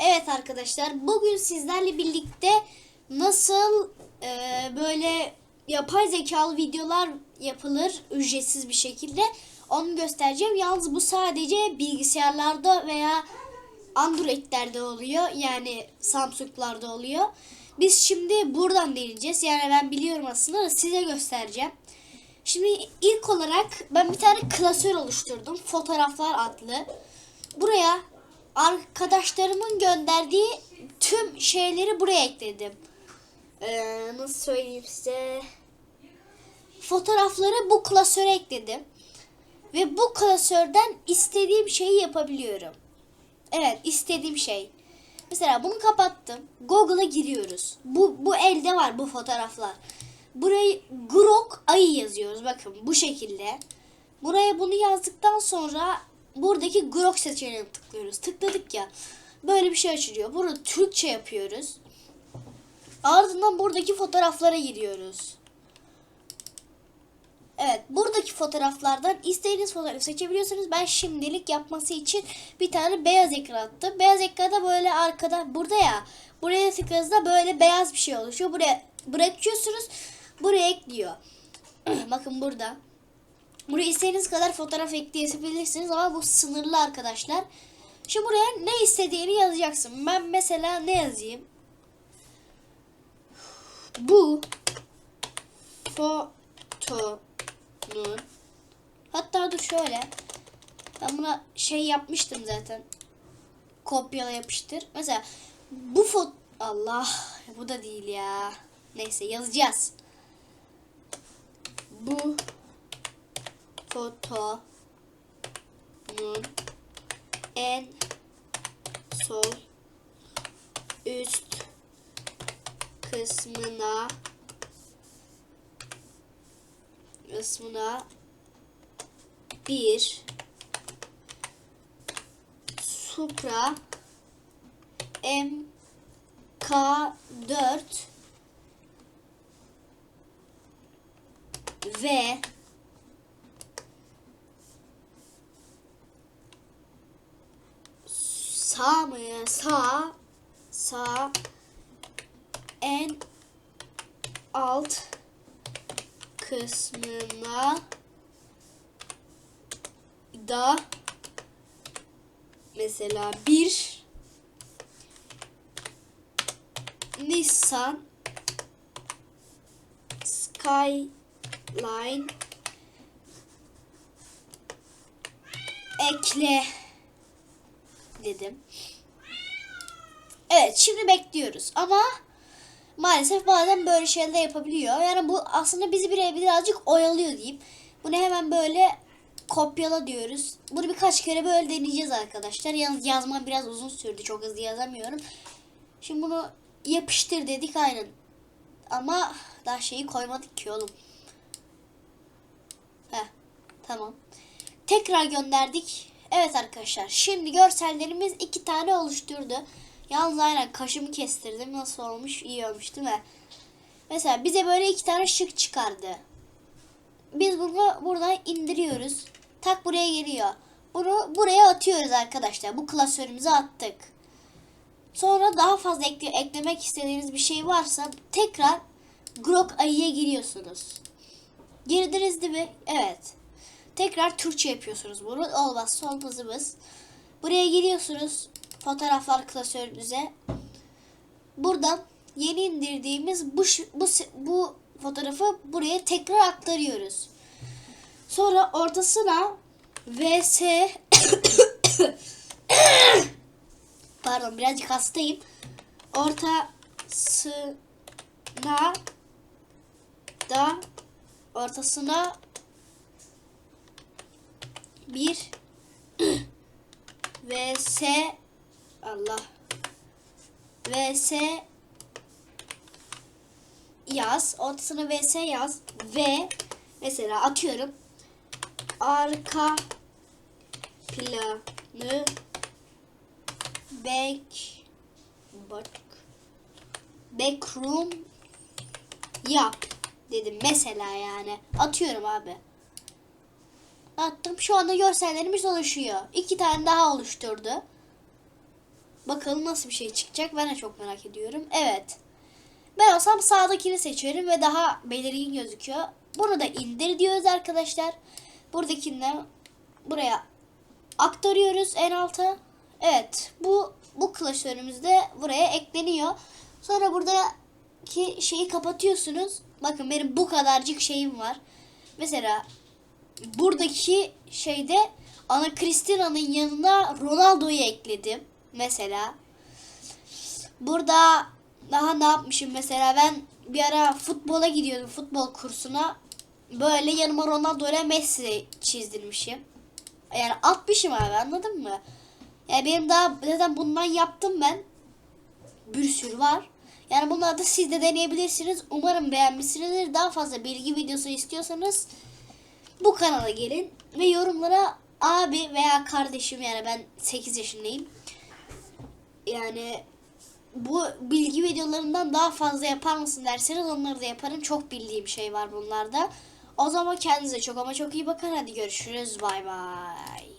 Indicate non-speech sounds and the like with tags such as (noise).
evet arkadaşlar bugün sizlerle birlikte nasıl e, böyle yapay zekalı videolar yapılır ücretsiz bir şekilde onu göstereceğim. Yalnız bu sadece bilgisayarlarda veya Android'lerde oluyor. Yani Samsung'larda oluyor. Biz şimdi buradan deneyeceğiz. Yani ben biliyorum aslında da size göstereceğim. Şimdi ilk olarak ben bir tane klasör oluşturdum. Fotoğraflar adlı. Buraya arkadaşlarımın gönderdiği tüm şeyleri buraya ekledim. Ee, nasıl söyleyeyim size? Fotoğrafları bu klasöre ekledim. Ve bu klasörden istediğim şeyi yapabiliyorum. Evet istediğim şey. Mesela bunu kapattım. Google'a giriyoruz. Bu, bu elde var bu fotoğraflar. Burayı Grok ayı yazıyoruz. Bakın bu şekilde. Buraya bunu yazdıktan sonra buradaki Grok seçeneğine tıklıyoruz. Tıkladık ya. Böyle bir şey açılıyor. Burada Türkçe yapıyoruz. Ardından buradaki fotoğraflara giriyoruz. Evet, buradaki fotoğraflardan istediğiniz fotoğrafı seçebiliyorsunuz. Ben şimdilik yapması için bir tane beyaz ekran attım. Beyaz ekranda böyle arkada, burada ya, buraya tıkladığınızda böyle beyaz bir şey oluşuyor. Buraya bırakıyorsunuz, buraya ekliyor. (clears throat) Bakın burada. Buraya istediğiniz kadar fotoğraf ekleyebilirsiniz ama bu sınırlı arkadaşlar. Şimdi buraya ne istediğini yazacaksın. Ben mesela ne yazayım? Bu fotonun hatta dur şöyle ben buna şey yapmıştım zaten kopyala yapıştır mesela bu fot Allah bu da değil ya neyse yazacağız bu fotonun en sol üst kısmına kısmına bir Supra MK4 ve sağ mı? Ya? Sağ. Sağ. En alt kısmına da mesela bir Nissan Skyline ekle dedim. Evet şimdi bekliyoruz ama maalesef bazen böyle şeyler de yapabiliyor. Yani bu aslında bizi bir birazcık oyalıyor diyeyim. Bunu hemen böyle kopyala diyoruz. Bunu birkaç kere böyle deneyeceğiz arkadaşlar. Yalnız yazma biraz uzun sürdü. Çok hızlı yazamıyorum. Şimdi bunu yapıştır dedik aynen. Ama daha şeyi koymadık ki oğlum. Heh, tamam. Tekrar gönderdik. Evet arkadaşlar şimdi görsellerimiz iki tane oluşturdu. Yalnız aynen kaşımı kestirdim. Nasıl olmuş? İyi olmuş değil mi? Mesela bize böyle iki tane şık çıkardı. Biz bunu buradan indiriyoruz. Tak buraya geliyor. Bunu buraya atıyoruz arkadaşlar. Bu klasörümüze attık. Sonra daha fazla ekle eklemek istediğiniz bir şey varsa tekrar Grok ayıya giriyorsunuz. Girdiniz değil mi? Evet. Tekrar Türkçe yapıyorsunuz bunu. Olmazsa olmazımız. Buraya giriyorsunuz. Fotoğraflar klasörünüze. Buradan yeni indirdiğimiz bu bu bu fotoğrafı buraya tekrar aktarıyoruz. Sonra ortasına vs (coughs) pardon birazcık hastayım. Ortasına da ortasına bir (clears throat) vs Allah. Vs yaz. Ortasına vs yaz. Ve mesela atıyorum. Arka planı back bak backroom yap dedim mesela yani. Atıyorum abi attım şu anda görsellerimiz oluşuyor iki tane daha oluşturdu Bakalım nasıl bir şey çıkacak. Ben de çok merak ediyorum. Evet. Ben olsam sağdakini seçerim ve daha belirgin gözüküyor. Bunu da indir diyoruz arkadaşlar. Buradakinden buraya aktarıyoruz en alta. Evet. Bu bu klasörümüz de buraya ekleniyor. Sonra buradaki şeyi kapatıyorsunuz. Bakın benim bu kadarcık şeyim var. Mesela buradaki şeyde Ana Cristina'nın yanına Ronaldo'yu ekledim. Mesela. Burada daha ne yapmışım mesela ben bir ara futbola gidiyordum futbol kursuna. Böyle yanıma Ronaldo ile Messi çizdirmişim. Yani atmışım abi anladın mı? Yani benim daha zaten bundan yaptım ben. Bir sürü var. Yani bunları da siz de deneyebilirsiniz. Umarım beğenmişsinizdir. Daha fazla bilgi videosu istiyorsanız bu kanala gelin ve yorumlara abi veya kardeşim yani ben 8 yaşındayım. Yani bu bilgi videolarından daha fazla yapar mısın derseniz onları da yaparım. Çok bildiğim şey var bunlarda. O zaman kendinize çok ama çok iyi bakın. Hadi görüşürüz. Bay bay.